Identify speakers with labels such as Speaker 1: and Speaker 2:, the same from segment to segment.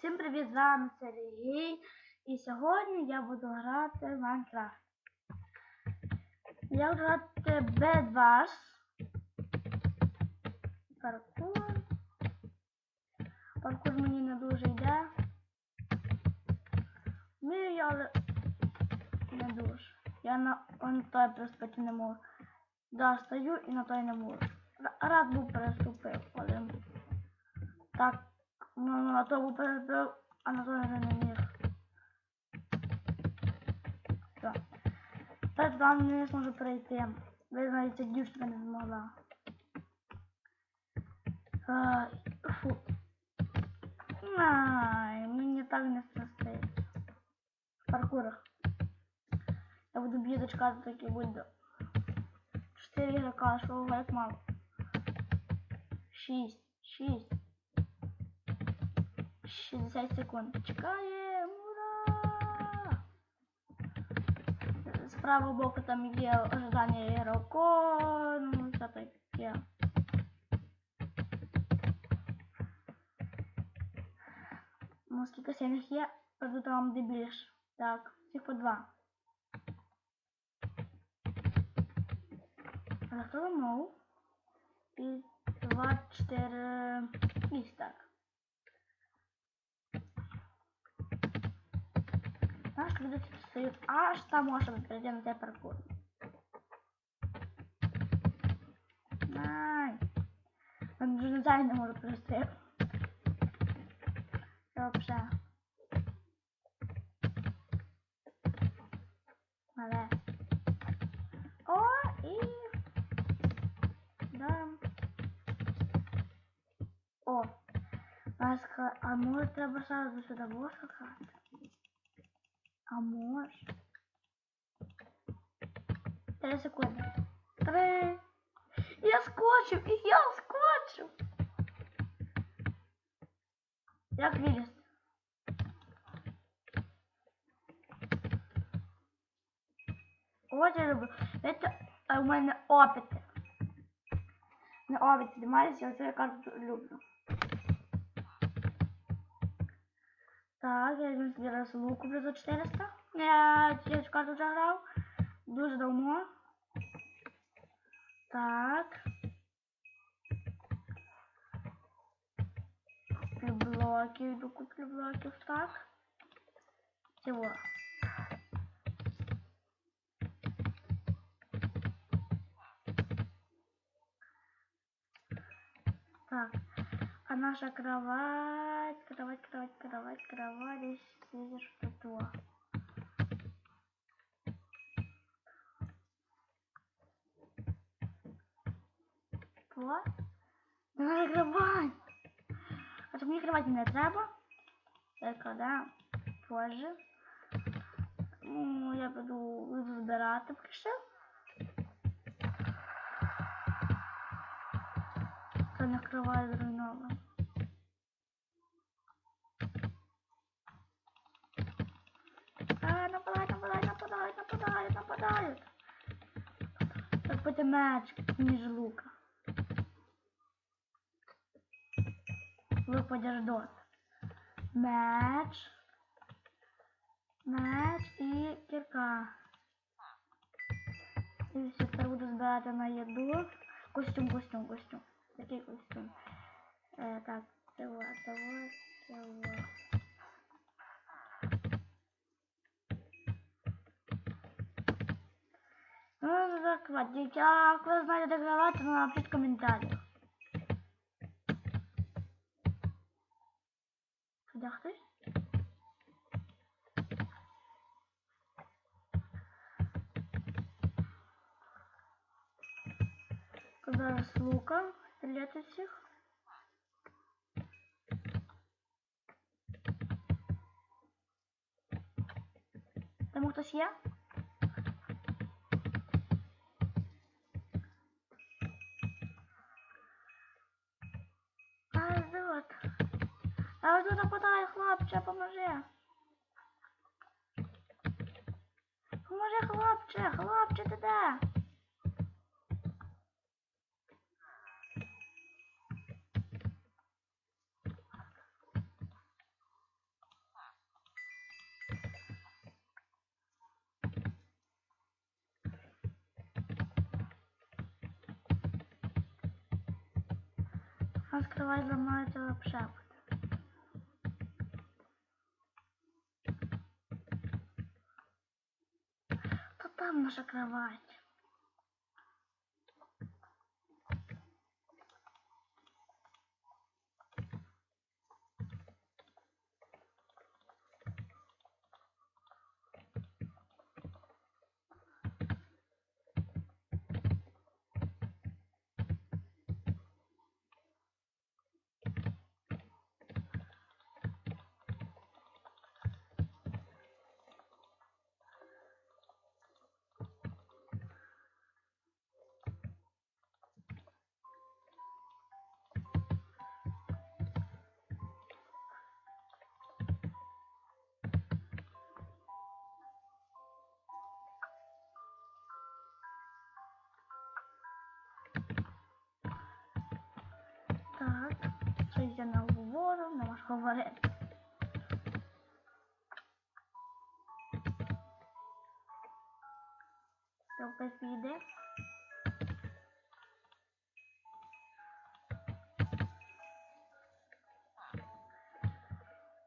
Speaker 1: Всім привіт, з вами Сергій. І сьогодні я буду грати в Майнкрафт. Я буду грати Bed Паркур. Паркур мені не дуже йде. Вмію я, не дуже. Я на он той приступити не можу. Да, стою і на той не можу. Рад був переступив, але так, а той вже не міг. Все. Так вам не зможу перейти. Ви знаєте, дівчинка не змогла. Ай, фу. Ай, мені так не страстить. В паркурах. Я буду бідочка таки буду. 4 игрока, что як мало. 6, 6. 60 секунд. Чекаємо, ура! З правого боку там є ожидання ігрока, ну, все таке. Ну, скільки сильних є, тут вам де більше. Так, всіх по два. Розтолимо. І 2, 4, і так. Наш тут стоять аж там можемо перейти на паркур. Най. Он знаю, не можу пройти. Добре. Але. О, і Да. О. Ласка, а може треба сразу сюди вискакати? А може? Три секунди. Три. Я скочив, і я скочив. Як виліз? Я люблю. Це у мене опити. Не займаюся, оце я карту люблю. Так, я візьму собі раз лук куплю за 400. Я цю карту вже грав. Дуже давно. Так. Куплю блоків, йду куплю блоків, так. Всього. Так. А наша кровать, кровать, кровать, кровать, кровать, здесь видишь что Что? Наша кровать! А то мені кровать не треба. Так, да, позже. Ну, я буду, буду збирати поки що. Накриває зруйновано. А, нападають, нападають, нападають, нападають, нападають. Так потім меч, ніж лука. Лук подождет. Меч. Меч і кірка. І все, тепер буду збирати на їду. Костюм, костюм, костюм. Такий костюм. Е, так, цього, того, цього. Ну, закладіть. А коли знаєте, гравати, ну напишіть в коментарях. Де хтось? Зараз лука стріляти всіх. Там хтось є? А, вот. А тут нападає хлопче, поможи. Поможи, хлопче, хлопче, ти де? Ламається вообще. Та там наша кровать. Говорю, не можу говорити. Ссылка піде.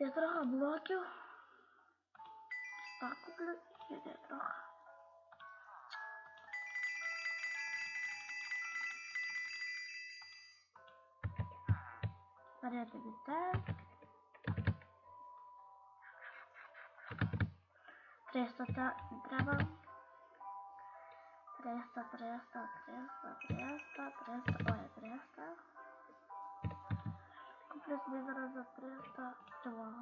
Speaker 1: Я трохи блоків. Так, куплю 300 та треба. 300, 300, 300, 300, 300, ой, 300. Куплю собі зараз за 300 цього.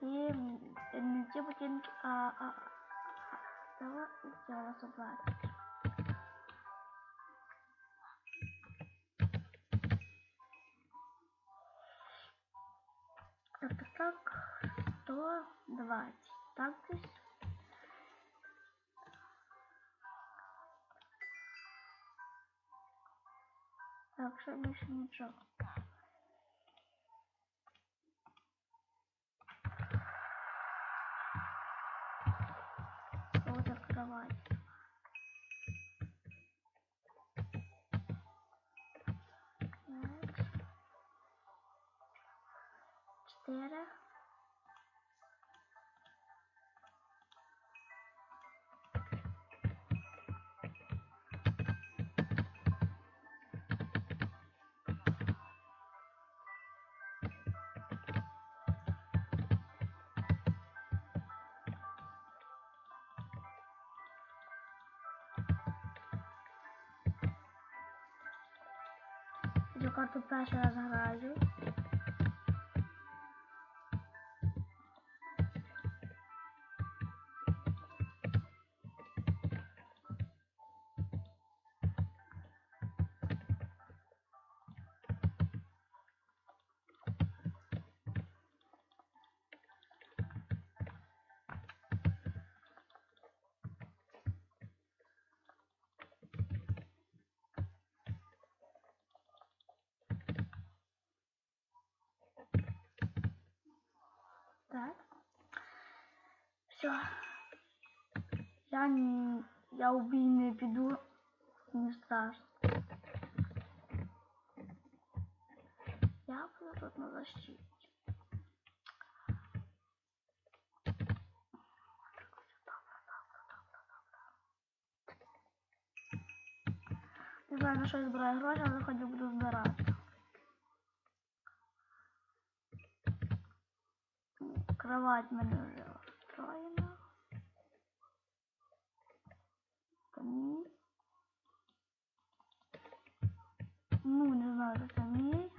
Speaker 1: І не ті ботинки, а, а, а а, а, а, а, а, Так, 120. Так десь. Так, ще більше нічого. Вот открывать. Четыре. Цю карту перший раз граю. Так. Все. Я не... Я в бій не піду. Не страшно. Я буду тут на защиті. Не знаю, на що я збираю гроші, але хоч буду збирати. Кровать в мене вже встроєна. Камін. Ну, не знаю, це мій.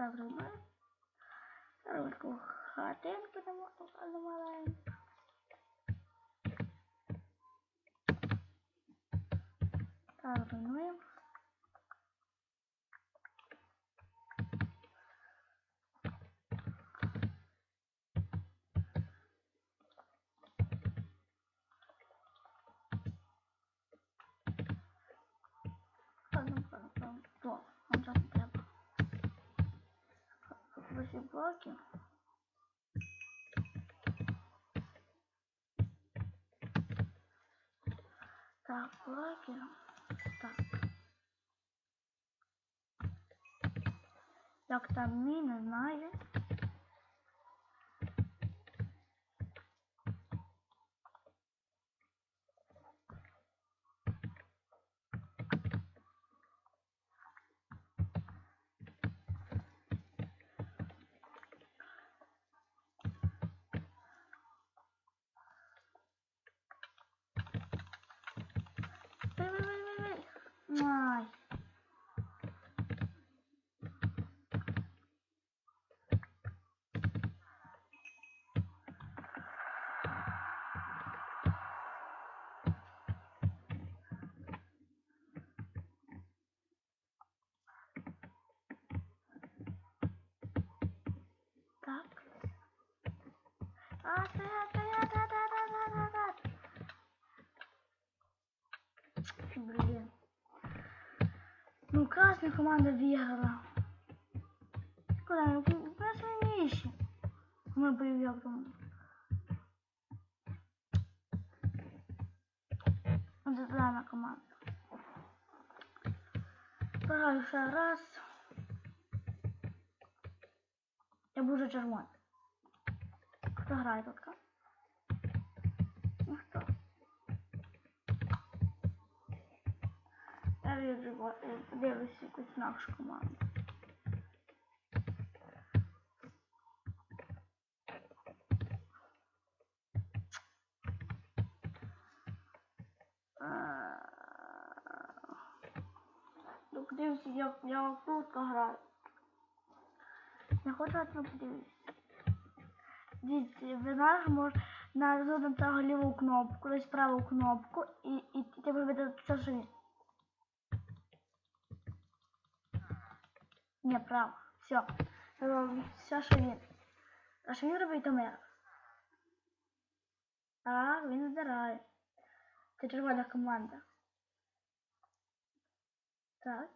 Speaker 1: Ставимо Робимо хатинки намалаємо. Та руйнуємо. Блоки. Так, блоки. Так. Як там мій, не. Vay. Ну, красная команда выиграла. Куда? Ну, красные вещи. Мы боевик думаю. Вот это зелена команда. Пограю ще раз. Я буду червоний. Хто грає тут? ка? Ну хто? Я відживу, подивлюся якусь нашу команду. Ну, подивлюся, я, я круто граю. Я хочу одну подивитися. Дивіться, ви знаєш, може на цього ліву кнопку, десь праву кнопку і, і, і ти виведе все, що він. Ні, право. Все. Все, що він. А що він робить то мир? Так, він здирає. Це червона команда. Так.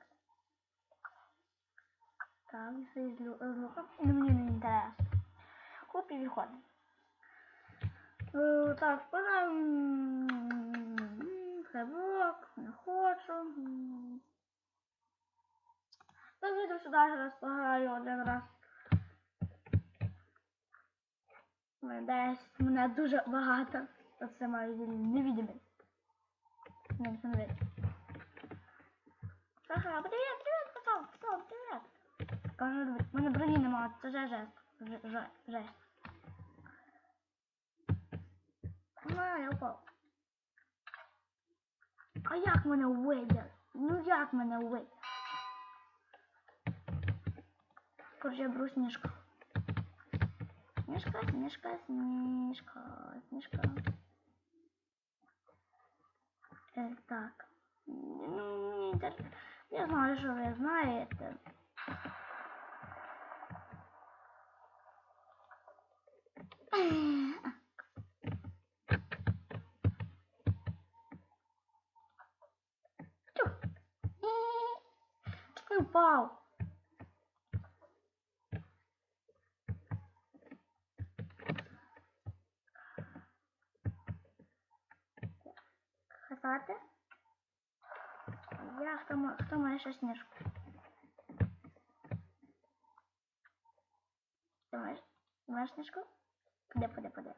Speaker 1: Так, все з луком. І мені не інтересно. Хоп і виходимо. Е, Так, подаємо хлебок, не хочу. Я вийду сюди зараз пограю один раз. Десь мене дуже багато. Оце маю невидимість. Не, не видно. Ага, привіт, привіт, пацан, пацан, привіт. Кажу, в мене броні немає, це же жест. Ж- ж- Жесть. На, я упав. А як мене вийде? Ну як мене вийде? Короче, я беру сніжку. Сніжка, сніжка, сніжка, сніжка. Е, так. Ну, мені інтер- Я знаю, що ви знаєте. Тю. Чуть не упав. Я хто, хто має ще сніжку? Ти маєш? Маєш сніжку? Поди, поди, поди.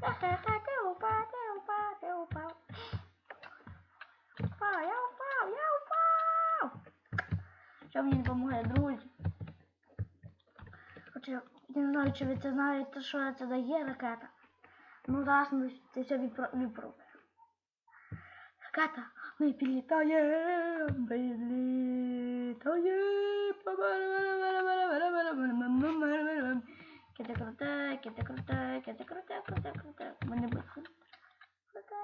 Speaker 1: Ха-ха-ха, ти упав, ти упав, ти упав. Упав, я упав, я упав. Що мені допомагає, друзі? не знаю, чи ви це знаєте, що це дає ракета. Ну зараз ми це все відпробуємо. Ракета, ми підлітаємо, підлітаємо. Кіте круте, кіте круте, кіте круте, круте, круте. Ми не будемо. Круте,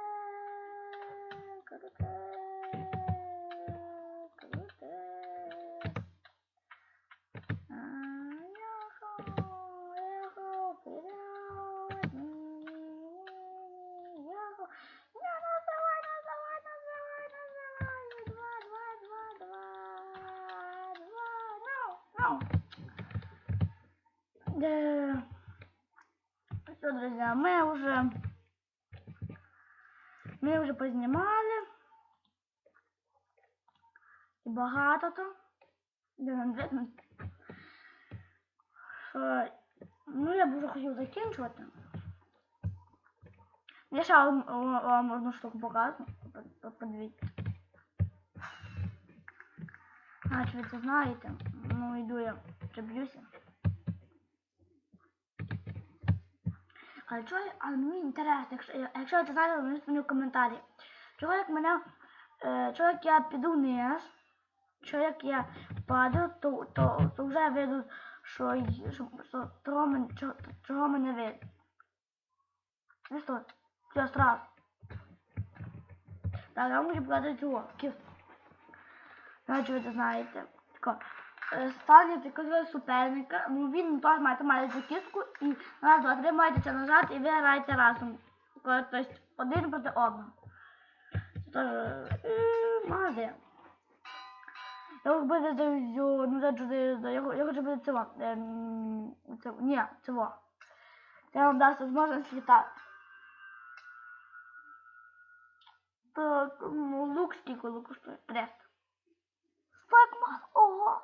Speaker 1: круте. Э, Все, друзья, мы уже... Ми вже познімали. І багато то. Де? Що... Ну, я б вже хотів закінчувати. Я ще вам, вам одну штуку покажу. Подивіться. А, чи ви це знаєте? Ну, йду я приб'юся. Але чого, але мені інтересно, якщо, якщо ви це знаєте, напишіть мені в коментарі. Чого як мене, е, чого як я піду вниз, чого як я падаю, то, то, то вже видно, що, того мен, чого, чого мене видно. Ну що, все, сразу. Так, я можу показати цього, кіс. Значить, ви це знаєте. Тако, е, Стане приказує суперника, ну він теж має цю кістку і раз, два, три маєте це нажати і ви граєте разом. Тобто один проти одного. Теж е, молодець. Я за ну я хо- я хочу бути цього. Ем, ні, цього. Це вам дасть можливість літати. Так, ну, лук скільки лук коштує? 300. Так мало, ого.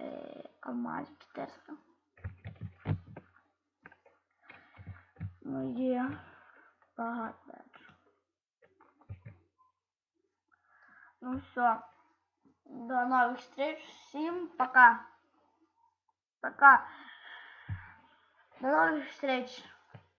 Speaker 1: Е, алмаз 400. Ну є багато. Ну все. До новых встреч. Всем пока. Пока. До новых встреч.